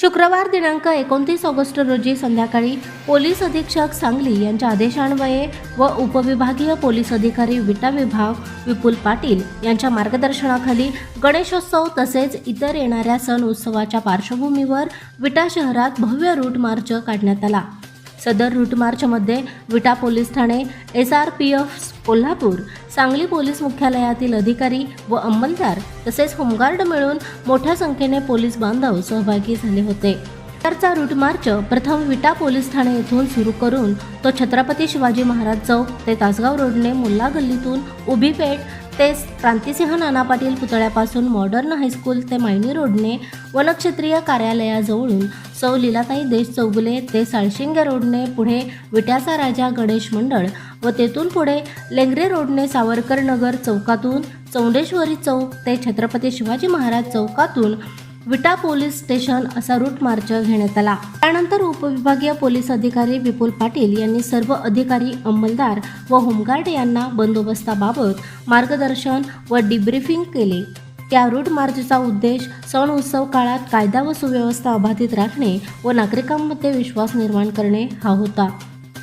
शुक्रवार दिनांक एकोणतीस ऑगस्ट रोजी संध्याकाळी पोलीस अधीक्षक सांगली यांच्या आदेशान्वये व उपविभागीय पोलीस अधिकारी विटा विभाग विपुल पाटील यांच्या मार्गदर्शनाखाली गणेशोत्सव तसेच इतर येणाऱ्या सण उत्सवाच्या पार्श्वभूमीवर विटा शहरात भव्य रूट मार्च काढण्यात आला. सदर रूट मार्चमध्ये Vita police Thane S R P F Kolhapur Sangli police मुख्यालयातील अधिकारी व अंमलदार तसेच होमगार्ड मिळून मोठ्या संख्येने पोलीस बांधव सहभागी झाले होते. तरचा रूट मार्च प्रथम विटा पोलीस ठाणे येथून सुरू करून तो छत्रपती शिवाजी महाराज चौक ते तासगाव रोडने मुल्ला गल्लीतून उभी पेठ तेच क्रांतिसिंह नाना पाटील पुतळ्यापासून मॉडर्न हायस्कूल ते मायनी रोडने वनक्षेत्रीय कार्यालयाजवळून सौ लीलाताई देश चौगुले ते साळशिंगे रोडने पुढे विट्याचा राजा गणेश मंडळ व तेथून पुढे लेंगरे रोडने सावरकर नगर चौकातून चौंडेश्वरी चौक ते छत्रपती शिवाजी महाराज चौकातून विटा पोलीस स्टेशन असा रूट मार्च घेण्यात आला. त्यानंतर उपविभागीय पोलीस अधिकारी विपुल पाटील यांनी सर्व अधिकारी अंमलदार व होमगार्ड यांना बंदोबस्ताबाबत मार्गदर्शन व डिब्रीफिंग केले. त्या रूट मार्चचा उद्देश सण उत्सव काळात कायदा व सुव्यवस्था अबाधित राखणे व नागरिकांमध्ये विश्वास निर्माण करणे हा होता.